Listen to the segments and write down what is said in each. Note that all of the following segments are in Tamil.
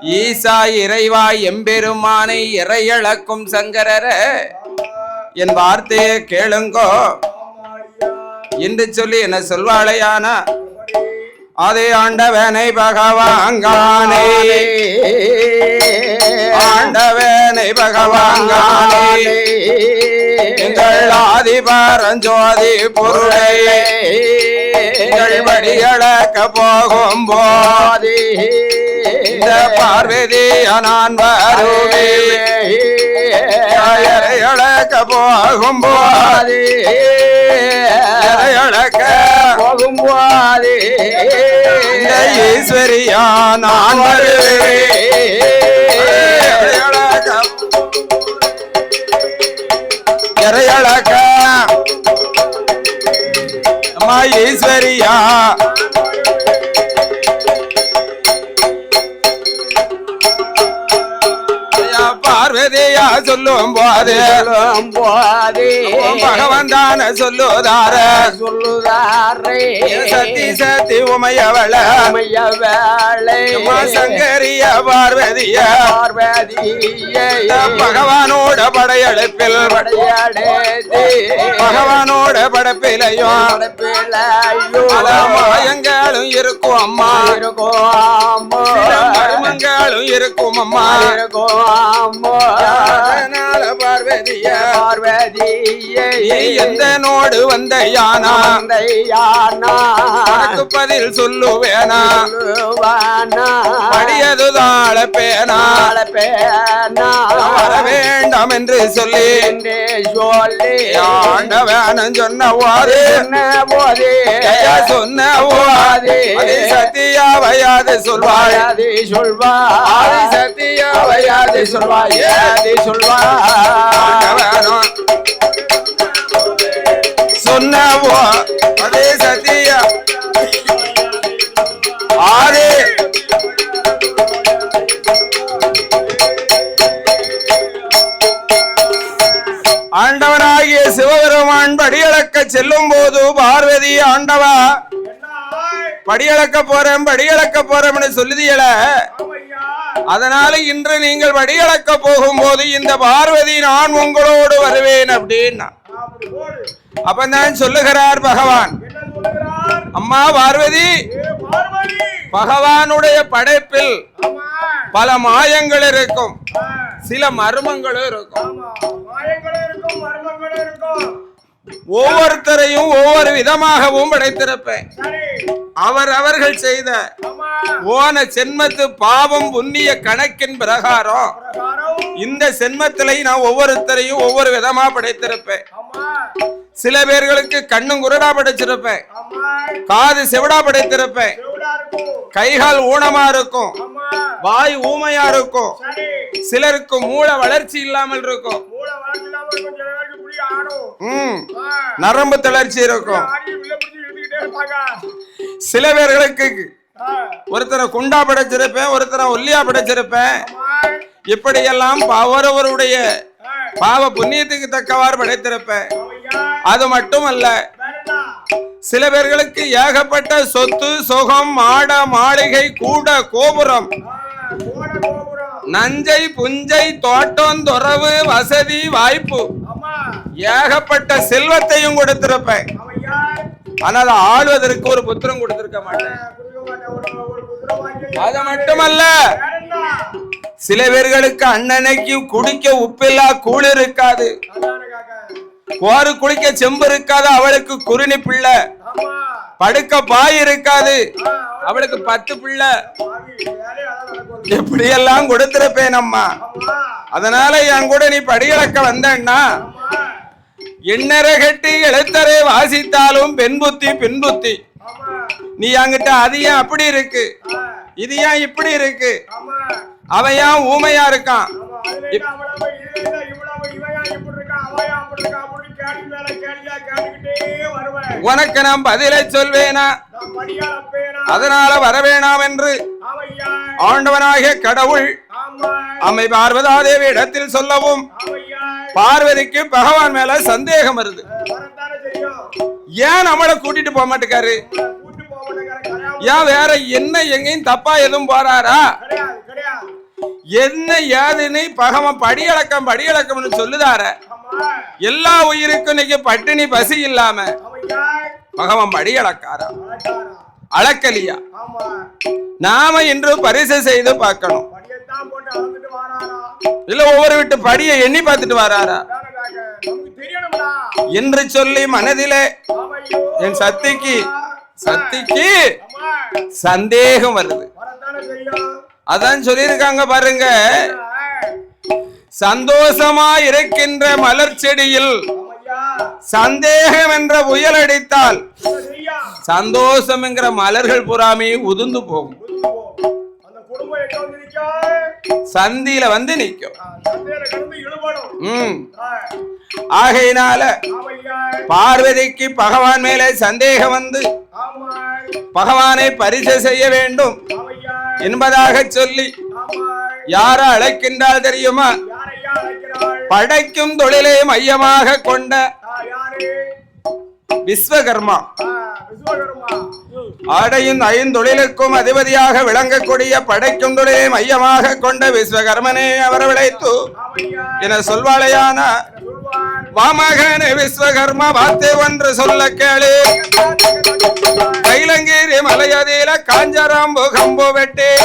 ஈசா இறைவா எம்பெருமானை இறையளக்கும் சங்கரர என் வார்த்தையை கேளுங்கோ. என்று சொல்லி என்ன சொல்வாளையானா அதே ஆண்டவனை பகவாங்கானே ஆண்டவனை பகவாங்கானே எங்கள் ஆதிபாரஞ்சோதி பொருளை எங்கள் வடிகளக்க போகும் போதே இந்த பார்வதிய நான் வருவே. இழக்க போகும் போது. இழக்க போகும்போது இந்த ஈஸ்வரியா நான் வருவேன் அம்மா ஈஸ்வரியா. சொல்லும் போது போது பகவான் தான சொல்லுதார. சொல்லுதாரே சத்தி சத்தி உமையவள. சங்கரிய பார்வதிய. பார்வதியை. பகவானோட படையெடுப்பில். பகவானோட படப்பிலையும். படைப்பிலையோ பல மாயங்களும் இருக்கும் அம்மா. இருக்கோமோ சில மர்மங்களும் இருக்கும் அம்மா. அதனால பார்வதிய. பார்வதியை. எந்த நோடு வந்த யானா யானா உனக்கு பதில் சொல்லுவேனா? படியதுதாள பேனா? பேனா? வர வேண்டாம் என்று சொல்லி. சொல்லி. ஆண்டவன் சொன்ன ஐயா சொன்ன அது சத்தியாவையாது சொல்வாய். அது சொல்வா சொல்வா சொன்னவோ அதே சத்தியா. ஆண்டவனாகிய சிவபெருமான் படியளக்க செல்லும் போது பார்வதி ஆண்டவா படியளக்க போறேன் படியளக்க போறேன்னு சொல்லுதியல. அதனால இன்று நீங்கள் படியளக்க போகும்போது இந்த பார்வதி நான் உங்களோடு வருவேன் அப்படின்னா. அப்பதான் சொல்லுகிறார் பகவான். அம்மா பார்வதி பகவானுடைய படைப்பில் பல மாயங்கள் இருக்கும். சில மர்மங்களும் இருக்கும். ஒவ்வொருத்தரையும் ஒவ்வொரு விதமாகவும் படைத்திருப்பேன். அவர் அவர்கள் செய்த ஓன சென்மத்து பாவம் புண்ணிய கணக்கின் பிரகாரம். இந்த சென்மத்திலே நான் ஒவ்வொருத்தரையும் ஒவ்வொரு விதமா படைத்திருப்பேன். சில பேர்களுக்கு கண்ணும் குரடா படைச்சிருப்பேன். காது செவிடா படைத்திருப்பேன். கைகால் ஊனமா இருக்கும். வாய் ஊமையா இருக்கும். சிலருக்கு மூளை வளர்ச்சி இல்லாமல் இருக்கும். நரம்பு தளர்ச்சி இருக்கும். சில பேர்களுக்கு ஒருத்தரை குண்டா படைச்சிருப்பேன் ஒருத்தரை ஒல்லியா படைச்சிருப்பேன். இப்படியெல்லாம் அவரவருடைய பாவ புண்ணியத்துக்கு தக்கவாறு படைத்திருப்பேன். அது மட்டுமல்ல சில பேர்களுக்கு ஏகப்பட்ட சொத்து சுகம் மாட மாளிகை கூட கோபுரம். நஞ்சை புஞ்சை தோட்டம் துறவு வசதி வாய்ப்பு. ஏகப்பட்ட செல்வத்தையும் கொடுத்திருப்பேன். ஆனால் ஆளுவதற்கு ஒரு புத்திரம் கொடுத்திருக்க மாட்டேன். அது மட்டுமல்ல. சில பேர்களுக்கு அண்ணனைக்கு குடிக்க உப்பில்லா கூழ் இருக்காது. கோரு குளிக்க செம்பு இருக்காது அவளுக்கு குருணி பிள்ளை. படுக்க பாய் இருக்காது அவளுக்கு பத்து பிள்ளை. இப்படியெல்லாம் கொடுத்துருப்பேன் அம்மா அதனால என் கூட நீ படிகளக்க வந்தேன்னா எண்ணரை கட்டி எழுத்தரை வாசித்தாலும் பெண் புத்தி பின் புத்தி. நீ என்கிட்ட அது ஏன் அப்படி இருக்கு? இது ஏன் இப்படி இருக்கு? அவன் ஏன் ஊமையா இருக்கான்? உனக்கு நான் பதிலை சொல்வேனா? அதனால வரவேணாம் என்று. ஆண்டவனாகிய கடவுள் அம்மை பார்வதாதேவி இடத்தில் சொல்லவும் பார்வதிக்கு பகவான் மேல சந்தேகம் வருது. ஏன் நம்மளை கூட்டிட்டு போக மாட்டேக்காரு? ஏன் வேற என்ன எங்கேயும் தப்பா எதுவும் போறாரா? என்ன ஏதுன்னு பகவன் படியளக்கம் படியளக்கம்னு சொல்லுதார. எல்லா உயிருக்கும் இன்னைக்கு பட்டினி பசி இல்லாம பகவான் படி அளக்காரா அளக்கலியா? நாம இன்று பரிசு செய்து பார்க்கணும். இல்ல ஒவ்வொரு வீட்டு படியை எண்ணி பார்த்துட்டு வராரா? என்று சொல்லி மனதிலே என் சத்திக்கு சத்திக்கு சந்தேகம் வருது. அதான் சொல்லியிருக்காங்க பாருங்க. சந்தோஷமா இருக்கின்ற மலர் செடியில் சந்தேகம் என்ற புயல் அடித்தால் சந்தோஷம் என்கிற மலர்கள் புறாமே உதிர்ந்து போகும். சந்தியில வந்து நிற்கும். ஆகையினால பார்வதிக்கு பகவான் மேலே சந்தேகம் வந்து பகவானை பரிசு செய்ய வேண்டும் என்பதாக சொல்லி யார அழைக்கின்றால் தெரியுமா? படைக்கும் தொழிலை மையமாக கொண்ட விஸ்வகர்மா. ஆ, விஸ்வகர்மா. ஆடையின் ஐந்தொழிலுக்கும் அதிபதியாக விளங்கக்கூடிய படைக்கும் தொழிலை மையமாக கொண்ட விஸ்வகர்மனே அவர் விளைத்து ஆமையா? என சொல்வாளையான வாமகன விஸ்வகர்மா வார்த்தை ஒன்று சொல்ல கேளு. கைலங்கேரி மலையதில காஞ்சராம்பு கம்பு வெட்டி.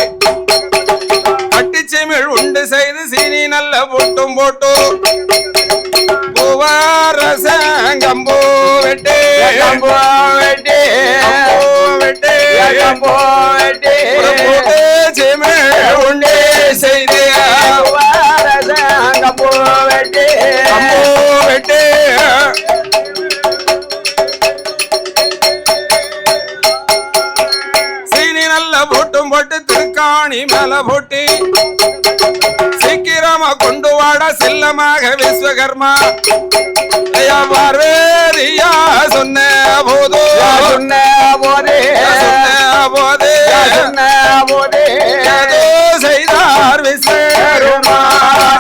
போட்டும் போட்டு வெட்டி கம்போ வெட்டி கம்பு வெட்டி கம்போ வெட்டி ஒரு போட்டு சிமிழ் உண்டு செய்து கம்போ வெட்டி கம்பு வெட்டி சீனி நல்ல போட்டும் போட்டு திருக்காணி மேல போட்டி செல்லமாக விஸ்வகர்மா. ஐயா பார்வேதியா சொன்ன போது. சொன்ன போதே. சொன்ன போது. சொன்ன போதே. ஏதோ செய்தார் விஸ்வகர்மா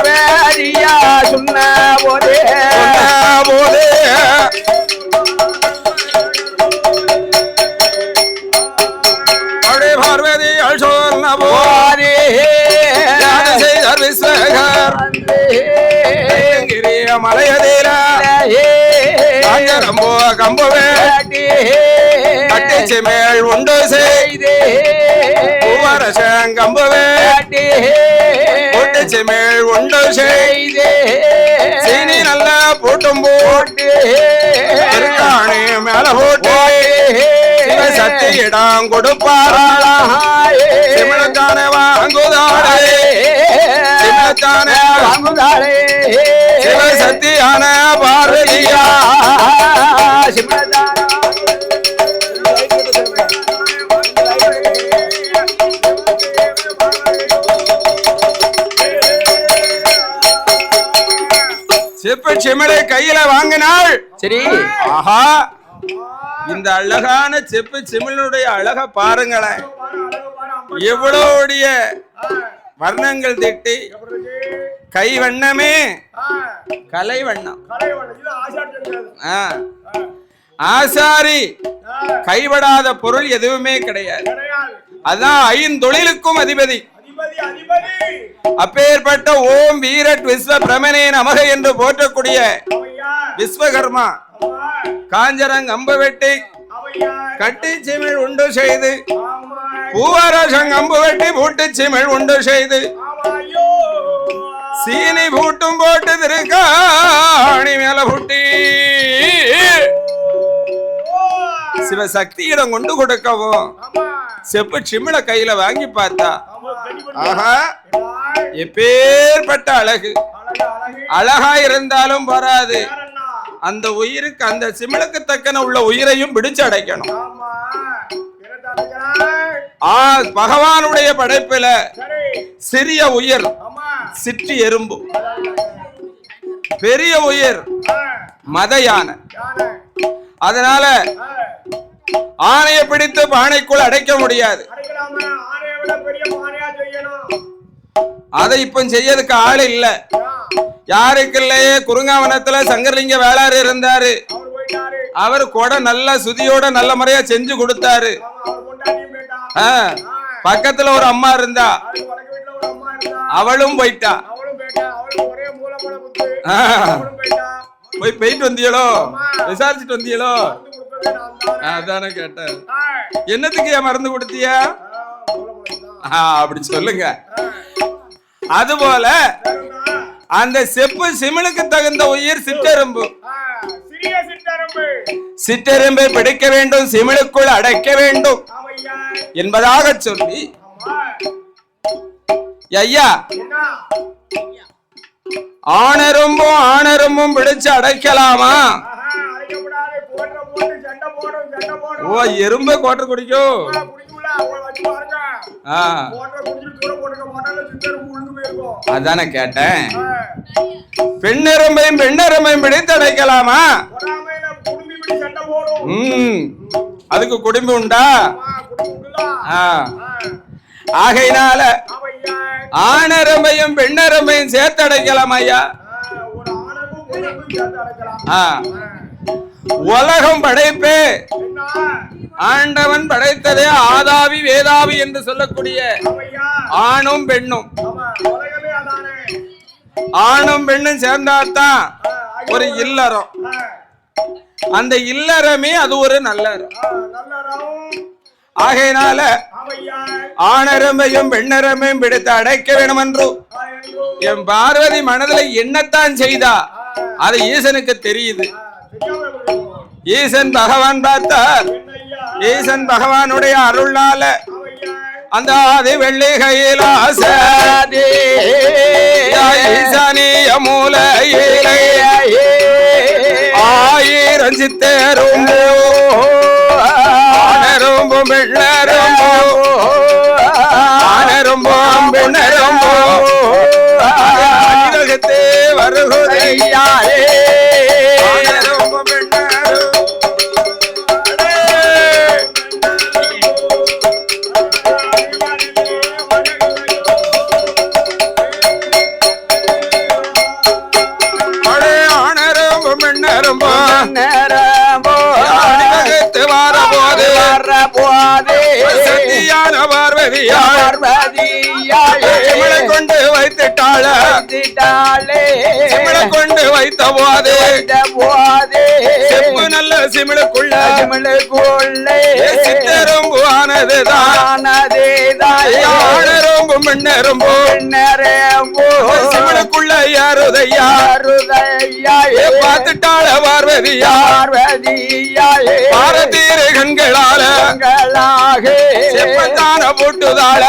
வேரியா சொன்ன போதே. சொன்ன போது. கிரிய மலையதீர காஞ்சரம்போ கம்புவே. கட்டிச்சு மேல் உண்டு செய் பூவரசன் கம்புவே. கூட்டிச்சு மேல் உண்டு செய் சீனி நல்ல பூட்டும் போட்டு. திருக்காணி மேல போட்டு. சக்தி இடம் கொடுப்பாரா. சிமணத்தான வாங்குதாடே சிமணத்தான சிவ சக்தியான பார்வதியா? செப்பு சிமிழை கையில வாங்கினாள். சரி. ஆஹா. இந்த அழகான செப்பு சிமிழனுடைய அழக பாருங்களேன். எவ்வளோடைய வர்ணங்கள் திட்டி. கை வண்ணமே. கலை வண்ணம். ஆ. ஆசாரி. கைவிடாத பொருள் எதுவுமே கிடையாது. அதான் ஐந்தொழிலுக்கும் அதிபதி. அதிபதி அப்பேற்பட்ட ஓம் வீரட் விஸ்வ பிரமனே நமக என்று போற்றக்கூடிய விஸ்வகர்மா. காஞ்சரங் அம்பவெட்டி. கட்டி சிமிழ் உண்டு செய்து. ஆமா பூவரசங் அம்பு வெட்டி பூட்டு சிமிழ் உண்டு செய்து. சீனி பூட்டும் போட்டு திருக்காணி மேல பூட்டி. சிவசக்தியிடம் கொண்டு கொடுக்கவும் செப்பு சிமிழ கையில வாங்கி பார்த்தா. ஆஹா எப்பேற்பட்ட அழகு. அழகா இருந்தாலும் வராது அந்த உயிருக்கு அந்த சிமிழுக்கு தக்கன உள்ள உயிரையும் பிடிச்சு அடைக்கணும். பகவானுடைய படைப்புல சிறிய உயிர் சிற்றி எறும்பு. பெரிய உயிர் மத யானை அதனால ஆணையை பிடித்து பானைக்குள் அடைக்க முடியாது. அதை இப்ப செய்யறதுக்கு ஆள் இல்ல. யாருக்கு இல்லையே? குறுங்காவனத்துல சங்கர்லிங்க வேளாறு இருந்தாரு. அவர் கூட நல்ல சுதியோட நல்ல முறையா செஞ்சு கொடுத்தாரு. பக்கத்துல ஒரு அம்மா இருந்தா. அவளும் போயிட்டா. போய் போயிட்டு வந்தியளோ விசாரிச்சுட்டு வந்தியளோ அதான அதானே கேட்டேன். என்னத்துக்கு ஏன் மருந்து கொடுத்தியா அப்படி சொல்லுங்க. அதுபோல? அந்த செப்பு சிமிழுக்கு தகுந்த உயிர் சிற்றெரும்பு சிற்றரம்பு பிடிக்க வேண்டும் சிமிழுக்குள் அடைக்க வேண்டும் என்பதாக சொல்லி ஐயா ஆணரும்பும் ஆணரும்பும் பிடிச்சு அடைக்கலாமா? ஓ எறும்பு கோட்டை குடிக்கும். அதானே கேட்டேன். பெண்ணெரும்பையும் பெண்ணெரும்பையும் பிடித்து அடைக்கலாமா? அதுக்கு குடும்பி உண்டா? குடும்பம் ஆ, ஆகையினால ஆணரம்பையும் பெண்ணரம்பையும் சேர்த்து அடைக்கலாம் ஐயா. உலகம் படைப்பே. ஆண்டவன் படைத்ததே ஆதாவி வேதாவி என்று சொல்லக்கூடிய ஆணும் பெண்ணும். ஆணும் பெண்ணும் சேர்ந்தாதான். ஒரு இல்லறம். அந்த இல்லறமே அது ஒரு நல்ல ஆகையினால ஆமையா? ஆணரம்பையும் பெண்ணரம்பையும் பிடித்து அடைக்க வேண்டும் என்றோ. என் பார்வதி மனதுல என்னத்தான் செய்தா அது ஈசனுக்கு தெரியுது. ஈசன் பகவான் பார்த்தார். ஈசன் பகவானுடைய அருள்னால அந்த ஆதி வெள்ளி கையிலாச ஈசானிய மூல ஆயிரம் சித்தரும் ஆனரும்பும் வெள்ளரும்பும் ஆனரும்பும் பெண்ணரும்பும் அகிலகத்தே கொண்டு வைத்த போது. செப்பு நல்ல சிமிழுக்குள்ள. சித்தரும்பு ஆனதுதான். ஆனரும்பும் பெண்ணரும்பும் சிமிழுக்குள்ள யாருதையா? ஏ பார்த்துட்டாள பார்வதியா? பாரதீர கண்களால. செப்பத்தான போட்டுதாள.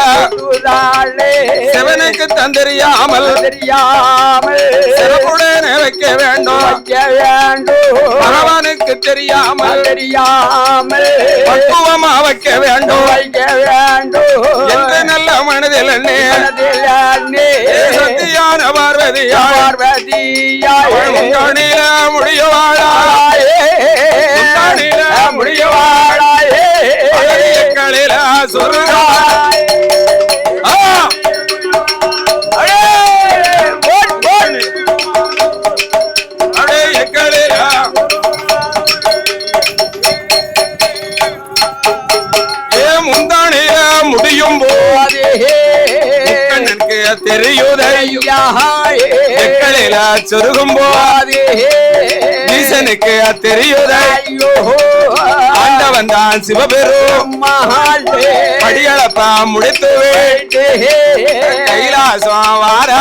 சிவனுக்கு தந்தறியாமல் தெரியாமல் சிறப்புடனே வைக்க வேண்டும். வைக்க வேண்டும். பகவானுக்கு தெரியாமல். தெரியாமல். பக்குவமா வைக்க வேண்டும். வைக்க வேண்டும். என்று நல்ல மனதில் எண்ணே மனதில் சத்தியான பார்வதியா பார்வதியாயே. கணில முடியவாளா முந்தானில முடியவாளாயே. களில கண்ணனுக்கு தெரியுதை எக்களில சொருகும் போது ஈசனுக்கு தெரியுதை. ஆண்டவன் தான் சிவபெரும் படிகளப்பா முடித்து கைலாசம் வாரா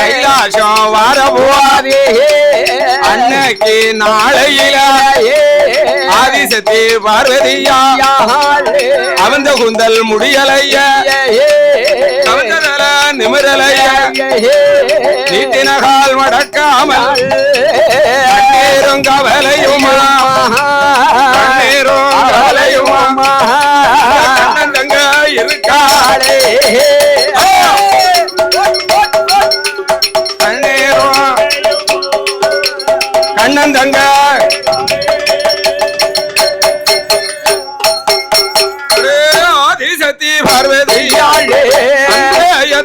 கைலாசம் வாரபோ அன்னைக்கு நாளையில ஆதிசக்தி பார்வதியா. அவந்த குந்தல் முடியலைய. நிமிரலைய. நீட்டினகால் மடக்காமல் கவலையுமா. கண்ணீரும் கவலையுமா கண்ணன் தங்க இருக்காளே கண்ணன் தங்க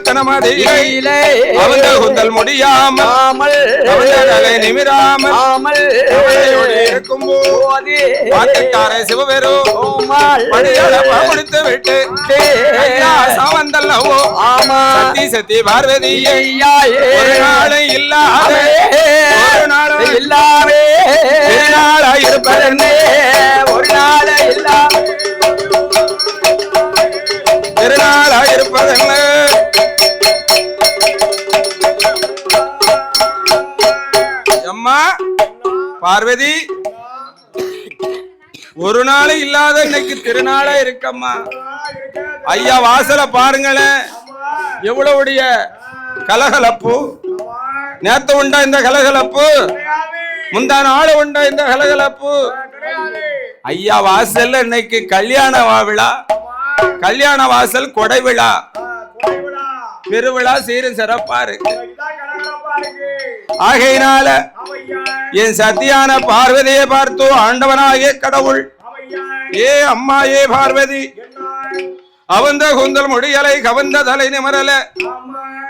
இலை அவந்த குந்தல் முடியாமல் அவந்த தலை நிமிராமல் இருக்கும்போது போதி. பாட்டுக்கார சிவபெரு ஓமால் படியளப்பா முடித்து விட்டு சாவந்தல்லவோ ஆமா சத்தி சத்தி பார்வதியை ஒரு நாளும் இல்லாத ஒரு நாளும் இல்லாமே. இருப்பதென்னே. ஒரு நாள் இல்லாம. திருநாளாய் அம்மா பார்வதி ஒரு நாள் இல்லாத இன்னைக்கு திருநாளா இருக்கம்மா. ஐயா வாசல பாருங்களேன். எவ்வளவுடைய கலகலப்பு. நேத்து உண்டா இந்த கலகலப்பு? முந்தா நாள் உண்டா இந்த கலகலப்பு? ஐயா வாசல்ல இன்னைக்கு கல்யாண வா- விழா. கல்யாண வாசல் கொடை விழா. பெருவிழா சீரும் சிறப்பா இருக்கு. ஆகையினால என் சத்தியான பார்வதியை பார்த்து ஆண்டவனாகிய கடவுள் ஏ அம்மா ஏ பார்வதி அவந்த குந்தல் முடியலை கவந்த தலை நிமரல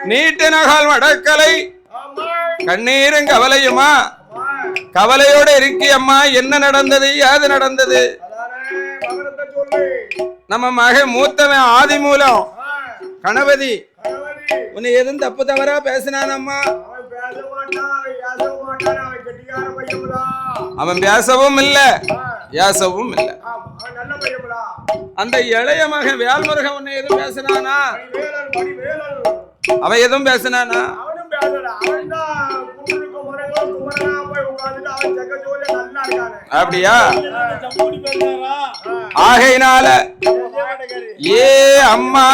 நீட்டு நகால் வடக்கலை கண்ணீரும் கவலையுமா? கவலையோட இருக்கி அம்மா என்ன நடந்தது யாது நடந்தது? நம்ம மகன் மூத்தவன் ஆதி மூலம் கணபதி உன்னை எதுவும் தப்பு தவறா பேசினானம்மா? அவன் பேசவும் இல்ல. ஏசவும் இல்ல. அந்த இளைய மகன் வேல்முருகன் உன்னை எதுவும் பேசினானா? அவன் எதுவும் பேசினானா? அப்படியா? ஆகையினால ஏ அம்மா.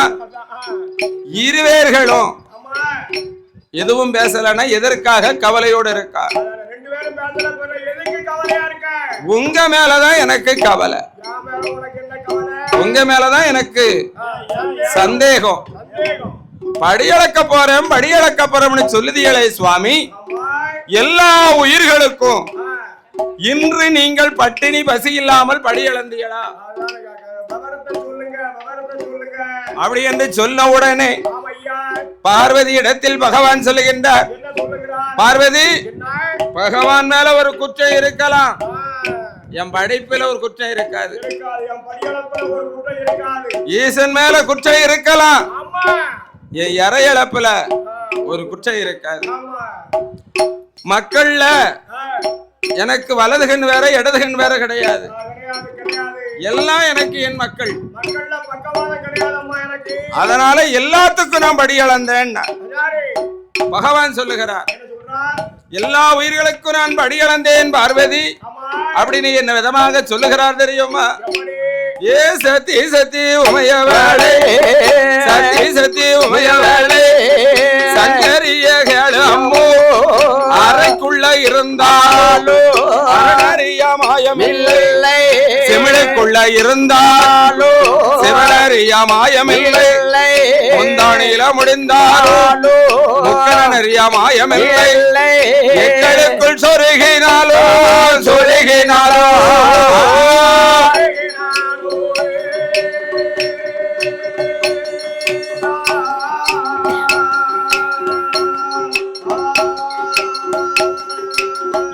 இருவேர்களும் எதுவும் பேசலன்னா எதற்காக கவலையோடு இருக்கா? உங்க மேலதான் எனக்கு கவலை. உங்க மேலதான் எனக்கு சந்தேகம். படியளக்க போறேன் படியளக்க போறோம்னு சொல்லுதியலே சுவாமி. எல்லா உயிர்களுக்கும் இன்று நீங்கள் பட்டினி பசி இல்லாமல் படியளந்தீங்களா அப்படி என்று சொன்ன உடனே பார்வதி இடத்தில் பகவான் சொல்லுகின்றார். பார்வதி பகவான் மேல ஒரு குற்றம் இருக்கலாம். என் படைப்புல ஒரு குற்றம் இருக்காது. ஈசன் மேல குற்றம் இருக்கலாம். என் இறையளப்புல ஒரு குற்றம் இருக்காது. மக்கள்ல எனக்கு வலது கண் வேற இடது கண் வேற கிடையாது. எல்லாம் எனக்கு என் மக்கள் அதனால எல்லாத்துக்கும் நான் படி அளந்தேன் பகவான் சொல்லுகிறார் எல்லா உயிர்களுக்கும் நான் படி அளந்தேன் பார்வதி அப்படின்னு என்ன விதமாக சொல்லுகிறார் தெரியுமா? ஏ சத்தி சத்தி உமைய வேளை. சத்தி சத்தி உமைய வேளை. சங்கரிய கேளு அம்மோ. அறைக்குள்ள இருந்தாலும் அரணறிய மாயமில்லை இல்லை செமிழுக்குள்ள இருந்தாலும் சிவனறிய மாயமில்லை. இல்லை. முந்தாணியில முடிந்தாலும் முக்கனறிய மாயமில்லை. எங்களுக்குள் சொருகினாலோ சொருகினாலோ.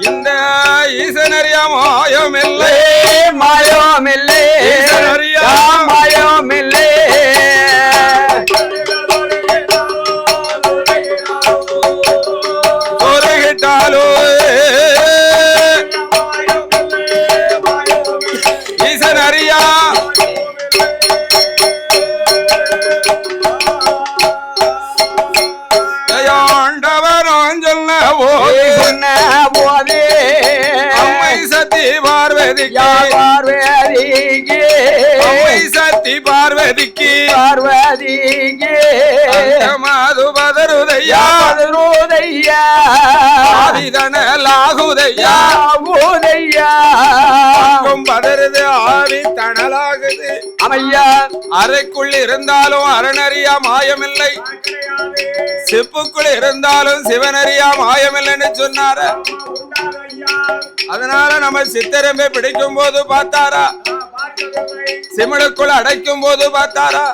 இந்த ஈசனறிய மாயமில்லை. மாயமில்லை ஈஸ்வரரியா. ஆதிதனலாகுதையா யாவுதையா அங்கும் பதறுது ஆவி தணலாகுது அமையா? அறைக்குள் இருந்தாலும் அரணறியா மாயமில்லை. செப்புக்குள் இருந்தாலும் சிவனறியா மாயமில்லைன்னு சொன்னார? அதனால நம்ம சித்திரம்பை பிடிக்கும் போது பார்த்தாரா சிமடுக்குள் அடைக்கும் போது பார்த்தாரா?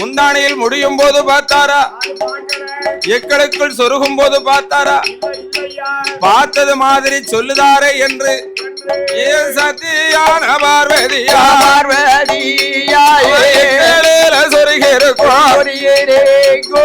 முந்தானையில் முடியும் போது பார்த்தாரா எக்களுக்குள் சொருகும் போது பார்த்தாரா? இல்லை இல்லையா பார்த்தது மாதிரி சொல்லுதாரே என்று சத்தியான பார்வதியா? பார்வதியாயே. எக்களில சொருகிருக்கும் ஒரியரேகோ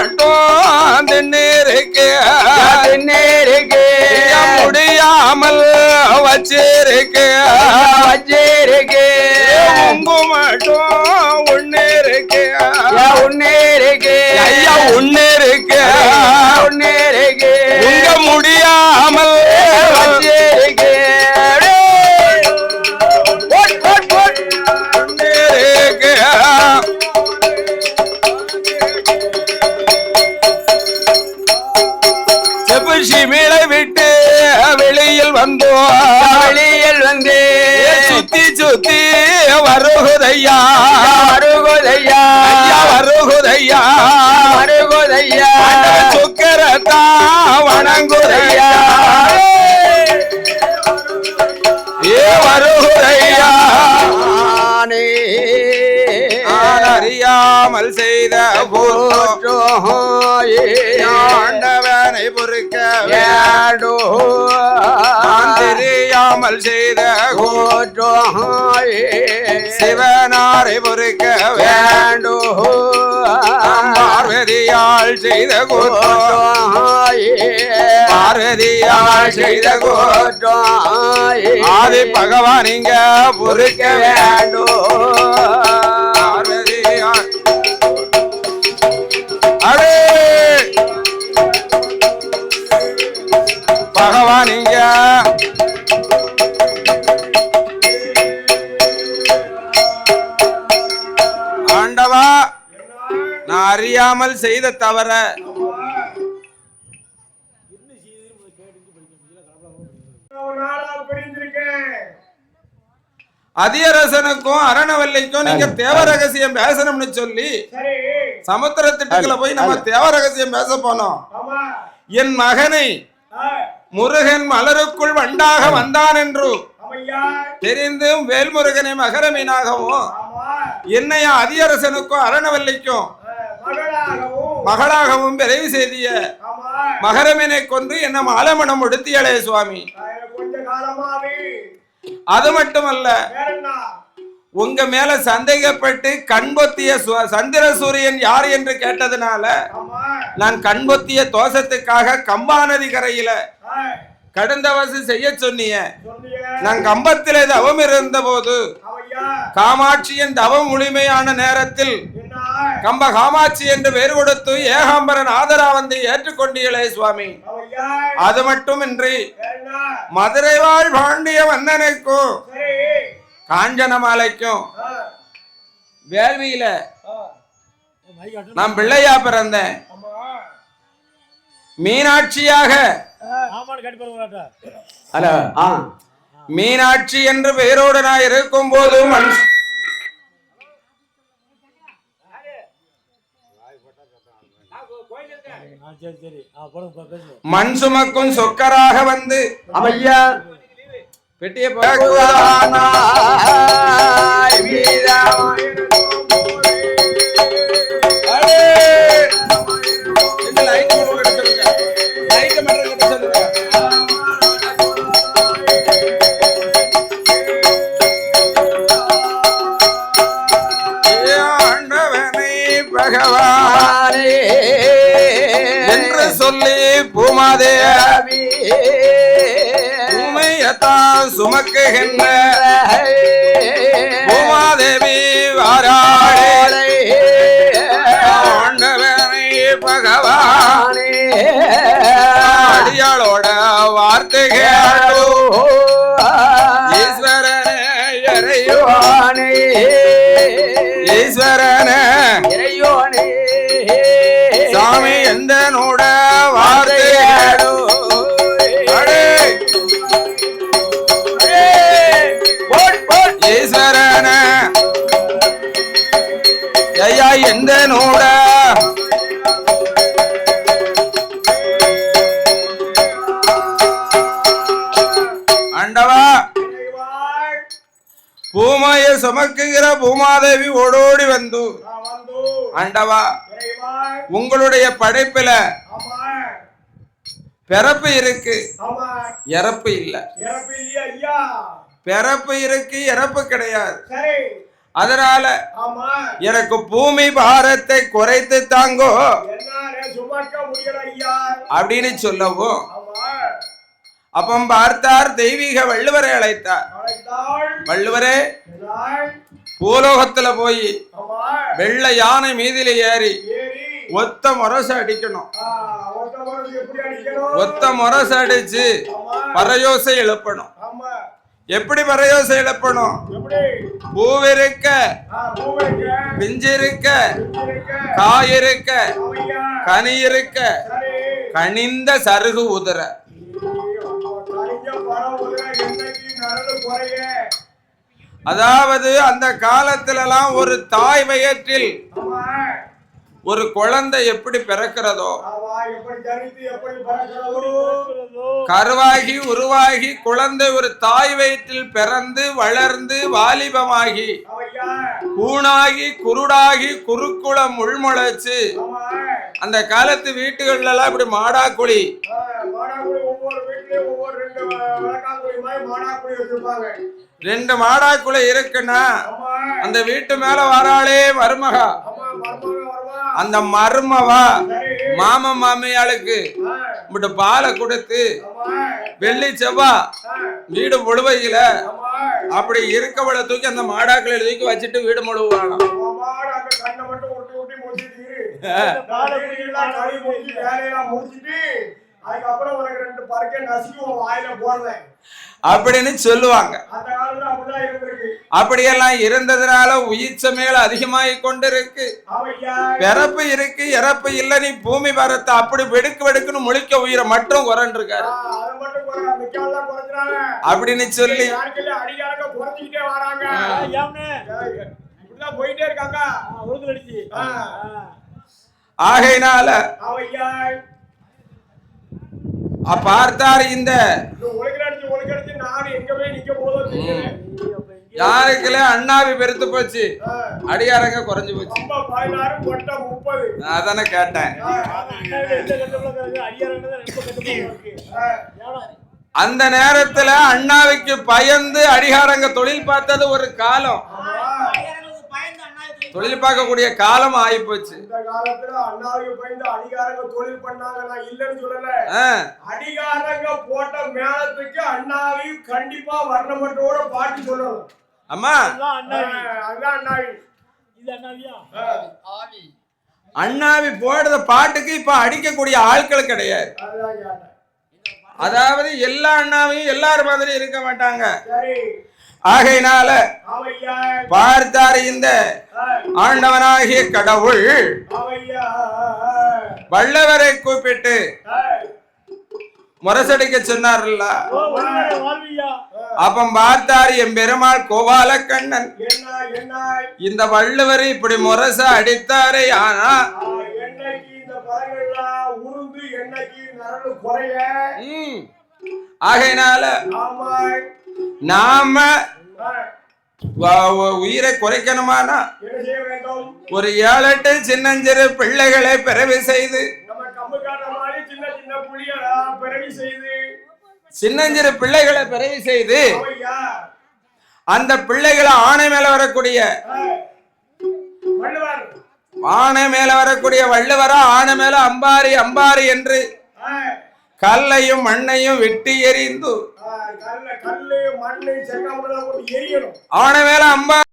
மட்டும். திண்ணிருக்கு முடியாமல் வச்சிருக்கு. வச்சிருக்கு. உங்கு மட்டும். ஒண்ணு இருக்கு உன்னேருக்கு. ஐயா ஒண்ணு இருக்கு உன்னேருக்கு. உங்க முடியாமல் வச்சிருக்கு. வந்தோம் வெளியில் வந்து. சுத்தி சுத்தி வருகுதையா. அருகுதையா ஐயா வருகுதையா. அருகுதையா சுக்கரத்தா வணங்குதையா. ஏ வருகுதையா. ஆனே. அறியாமல் செய்த போற்றோம். ஆண்டவனை பொறுக்க நான் தெரியாமல் செய்த சிவனாரை பொறுக்க வேண்டோ பார்வதியால் செய்த குற்றம் பார்வதியால் செய்த குற்றம் ஆதி பகவான் இங்க பொறுக்க வேண்டோ அறியாமல் செய்த தவற. ஒரு நாளா பிரிந்திருக்கேன் அதியரசனுக்கும் அரணவல்லிக்கும் நீங்க தேவ ரகசியம் பேசணும்னு சொல்லி சமுத்திர திட்டுக்குள்ள போய் நம்ம தேவ ரகசியம் பேச போனோம். என் மகனை முருகன் மலருக்குள் வண்டாக வந்தான் என்று தெரிந்தும் வேல்முருகனை மகர மீனாகவும் ஆமா. என்னைய அதியரசனுக்கும் அரணவல்லிக்கும் மகளாகவும் விரைவு செய்திய மகரமீனை கொண்டு என்ன மாலமணம் உடுத்தியலே சுவாமி. அது மட்டுமல்ல உங்க மேல சந்தேகப்பட்டு கண்பொத்திய சந்திர சூரியன் யார் என்று கேட்டதுனால நான் கண்பொத்திய தோஷத்துக்காக கம்பா நதி கரையில ஆ, கடந்தவசு செய்ய சொன்னிய. நான் கம்பத்திலே தவம் இருந்த போது காமாட்சியின் தவம் முழுமையான நேரத்தில் கம்ப காமாட்சி என்று பெயர் கொடுத்து ஏகாம்பரன் ஆதரா வந்து ஏற்றுக்கொண்டீங்களே சுவாமி அது மட்டுமின்றி மதுரை வாழ் பாண்டிய மன்னனுக்கும் சரி. காஞ்சனமாலைக்கும் ஆ, வேள்வியில நான் பிள்ளையா பிறந்தேன். மீனாட்சியாக. ஹலோ. ஆ. மீனாட்சி என்று பெயரோடு நான் இருக்கும் போது மண் சுமக்கும் சொக்கராக வந்து அமையா பெட்டிய பூமையத்தான் சுமக்குகின்ற பூமாதேவி வாராளே. ஆண்டவனை பகவான். அடியா வார்த்தை கேளோ ஈஸ்வரனே இறையோ ஈஸ்வரனே. சுமக்குகிற பூமாதேவி ஓடோடி வந்து. ஆண்டவா உங்களுடைய படைப்புல பிறப்பு இருக்கு. இறப்பு இல்ல. பிறப்பு இருக்கு இறப்பு கிடையாது. அதனால எனக்கு பூமி பாரத்தை குறைத்து தாங்கோ. அப்படின்னு சொல்லவும் அப்பம் பார்த்தார் தெய்வீக வள்ளுவரை அழைத்தார். வள்ளுவரே பூலோகத்துல போய் வெள்ளை யானை மீதில ஏறி ஒத்த முரசு அடிக்கணும். ஒத்த முரசு அடிச்சு பறையோசை எழுப்பணும். எப்படி பறையோசை எழுப்பணும்? பூவிருக்க பிஞ்சிருக்க இருக்க காயிருக்க கனி இருக்க கனிந்த சருகு உதற அதாவது அந்த காலத்திலலாம் ஒரு தாய் வயிற்றில் ஒரு குழந்தை எப்படி பிறக்கிறதோ கருவாகி உருவாகி குழந்தை ஒரு தாய் வயிற்றில் பிறந்து வளர்ந்து வாலிபமாகி கூணாகி குருடாகி குறுக்குளம் உள்முளைச்சு அந்த காலத்து வீட்டுகள்ல எல்லாம் இப்படி மாடாக்குழி. ரெண்டு விளக்காக்குடி மாடாக்குழி இருக்குன்னா அந்த வீட்டு மேல வராளே மருமகா. அந்த மருமவா மாம மாமியாளுக்கு உங்கள்கிட்ட பாலை கொடுத்து வெள்ளி செவ்வா வீடு முழுவையில அப்படி இருக்கவளை தூக்கி அந்த மாடாக்களை தூக்கி வச்சுட்டு வீடு முழுவாங்க அதுக்கப்புறம் உனக்கு ரெண்டு பறக்கை நசுக்கி உன் வாயில போடுறேன் அப்படின்னு சொல்லுவாங்க. அந்த காலத்துல அப்படிதான் இருந்திருக்கு. அப்படியெல்லாம் இருந்ததுனால உயிர்ச்ச மேல அதிகமாகி கொண்டிருக்கு. பிறப்பு இருக்கு இறப்பு இல்ல நீ பூமி பாரத்தை அப்படி வெடுக்கு வெடுக்குன்னு முழிக்க உயிரை மட்டும் குரன் இருக்காரு அதை மட்டும் குறை மிக்கலாம் குறைச்சினாங்க அப்படின்னு சொல்லி போயிட்டே இருக்காங்க ஆகையினால போதோ தெரியல. யாருக்குல அண்ணாவி பெருத்து போச்சு? அடியாரங்க குறைஞ்சு போச்சு. அதானே கேட்டேன். அந்த நேரத்துல அண்ணாவிக்கு பயந்து அடிகாரங்க தொழில் பார்த்தது ஒரு காலம். தொழில் பார்க்கக்கூடிய காலம் ஆயிப்போச்சு இந்த காலத்துல அண்ணாவுக்கு பயந்து அடிகாரங்க தொழில் பண்ணாங்க நான் இல்லைன்னு சொல்லல. போட்ட மேளத்துக்கு அண்ணாவி கண்டிப்பா வர்ணமட்டோட பாட்டு சொல்லணும். அம்மா. ஆ, அதுதான் அண்ணாவி. ஆ, அண்ணாவி போடுற பாட்டுக்கு இப்ப அடிக்கக்கூடிய ஆட்கள் கிடையாது. அதாவது எல்லா அண்ணாவையும் எல்லாரும் மாதிரி இருக்க மாட்டாங்க. சரி. ஆகையினால பார்த்தார் இந்த ஆண்டவனாகிய கடவுள் வல்லவரை கூப்பிட்டு முரசடிக்க சொன்னார்ல. ஆ, அப்பம் பார்த்தார் என் பெருமாள் கோபால கண்ணன் இந்த வள்ளுவர் இப்படி முரச அடித்தாரே ஆனா ஆகையினால நாம உயிரை குறைக்கணுமானா? ஒரு ஏழெட்டு சின்னஞ்சிறு பிள்ளைகளை பிறவி செய்து சின்னஞ்சிறு பிள்ளைகளை பிறவி செய்து அந்த பிள்ளைகளை ஆணை மேல வரக்கூடிய ஆணை மேல வரக்கூடிய வள்ளுவரா ஆணை மேல அம்பாரி அம்பாரி என்று கல்லையும் மண்ணையும் வெட்டி எறிந்து கல்ல கல்லு மண்ணு செங்கமுலாம் எரியணும். ஆணை மேல அம்பா